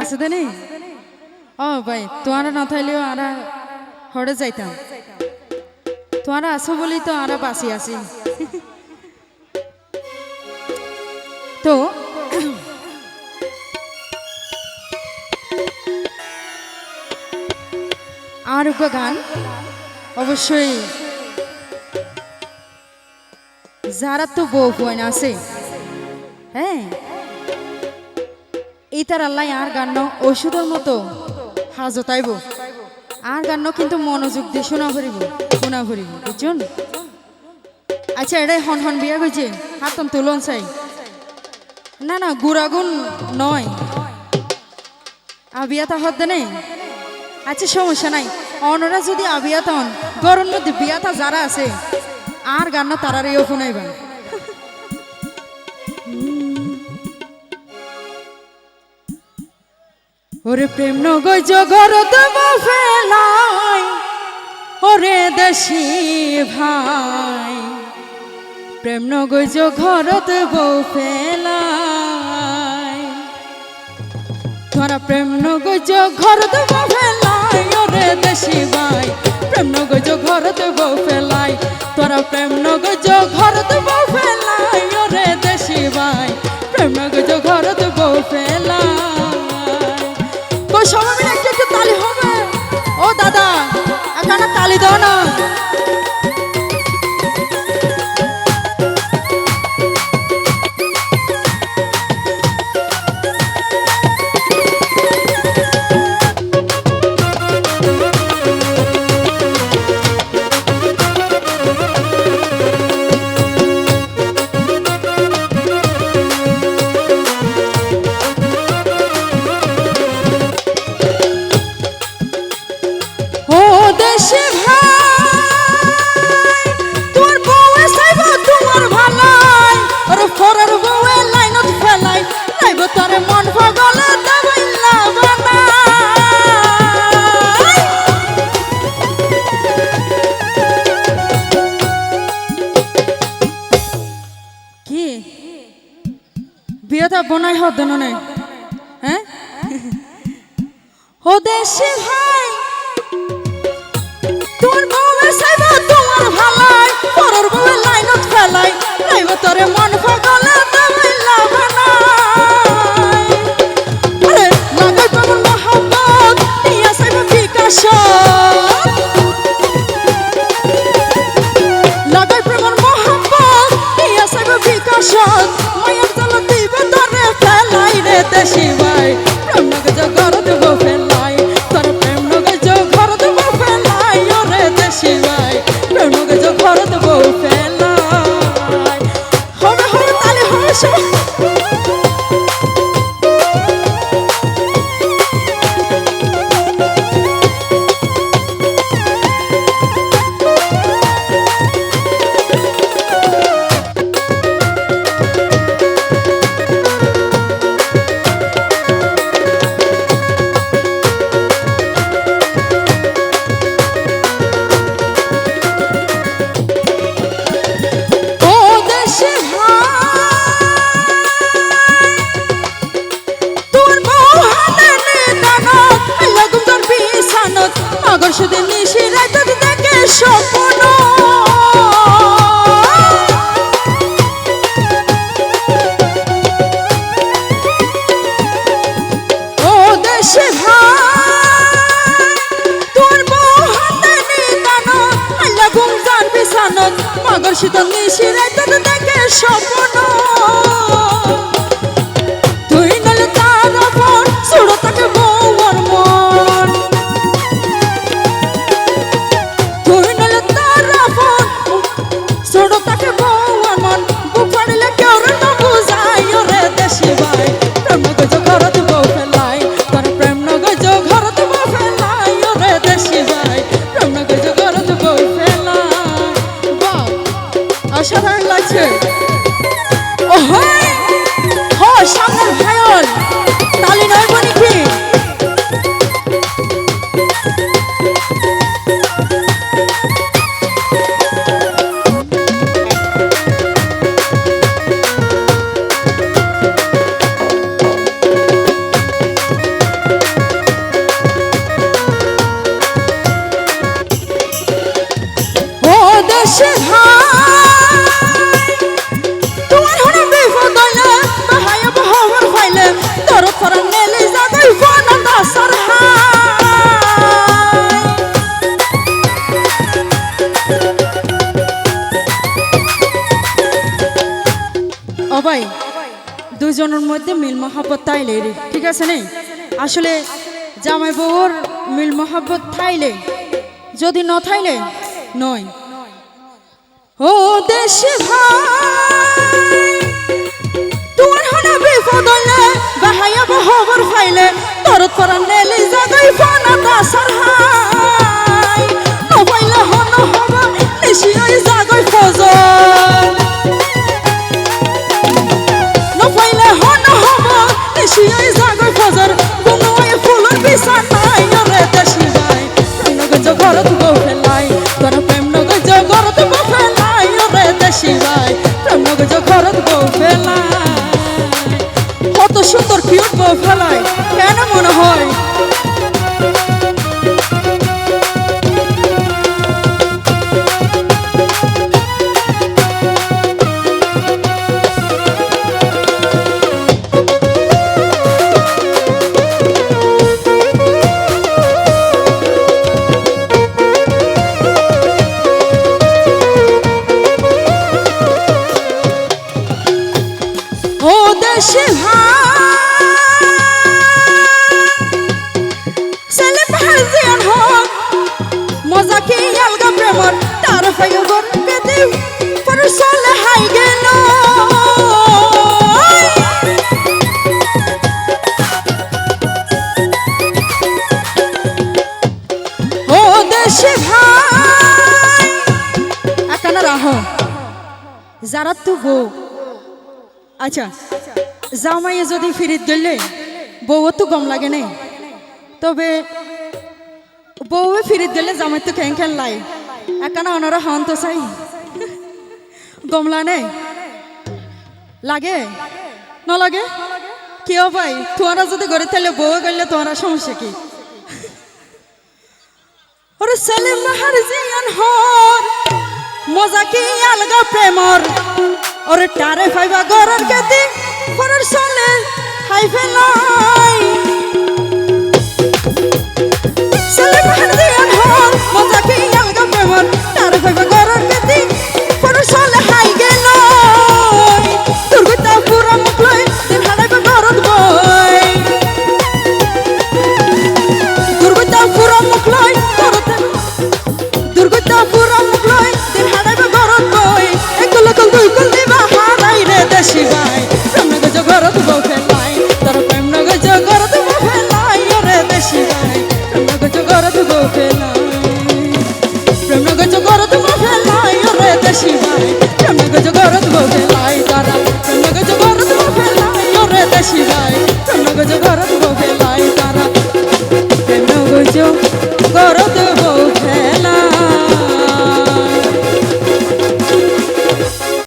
আছে দেনি ও ভাই, তোমারা না থাইলেও আরা হরে যাইতাম। তোমারা আছো বলি তো আরা বাঁচি আছি তো, আর গান অবশ্যই যারা তো বউ বোন আছে হ্যাঁ? এই তার আল্লাহ আর গান ওষুধের মতো। হাজতাইব আর গান কিন্তু মনোযোগ দিয়ে শোনা ভরিব শোনা ভরিব, বুঝছেন? আচ্ছা এটাই হন হন বিয়া গেছে হাতন তুলন চাই। না না গুড়াগুন নয়। আবিয়াতা হদ্দে নেই আচ্ছা সমস্যা নাই। অনরা যদি আবিয়াতা হন গরম মধ্যে বিয়াতা যারা আছে, আর গান তারার ইয়ে শোনাইবা ওরে প্রেম নগজ ঘর দেব ফেলাই, ওরে দেশি ভাই। প্রেম নগজ ঘর দেব ফেলাই তোরা প্রেম নগজ ঘর দেব ফেলাই, ওরে দেশি ভাই। প্রেম নগজ ঘর দেব ফেলাই তোরা প্রেম নগজ ঘর দেব বিয়েটা বনাই হ দেন হ্যাঁ? ও দেশে ভাই, তোর বউয়ে সাইবা তোমার ভালাই পরের বউয়ে লাইনত ফেলাই লাইব তোরে ফেলাই শিবায় ভাই জগর Acho অসাধারণ লাগছে। ওহো! হ অবাই, দুজনের মধ্যে মিল মহাব্বত তাইলে ঠিক আছে নেই? আসলে জামাই বউর মিল মহাব্বত থাইলে, যদি ন থাইলে নয়। ও দেশে ভাই। সুন্দর কিউট বউ ফেলায়। কেন মনে হয়? মজা কি আলগা প্রেমর? তার ফাইও গর পেতে পর হাই গেল। ও দেশে ভাই একানা রাহ। যারা তু বউ আচ্ছা যদি ফিরিত গেলে বউ তো গম লাগে নেই। তবে বউয়ে ফিরিত গেলে জামাই তো খেন খেন লাই? একানা ওনারা হন তো চাই। গমলা নেই লাগে? ন লাগে কেউ ভাই তোরা যদি ঘরে থাকলে বউ গেলে তোরা সমস্যা কি? ওরে সেলিম বাহার জিয়ান হর, মজা কি আলগা প্রেমর? ওরে টারে ফাইবা গরর গেতি, পরের চলে হাই সেলিম বাহার জিয়ান হর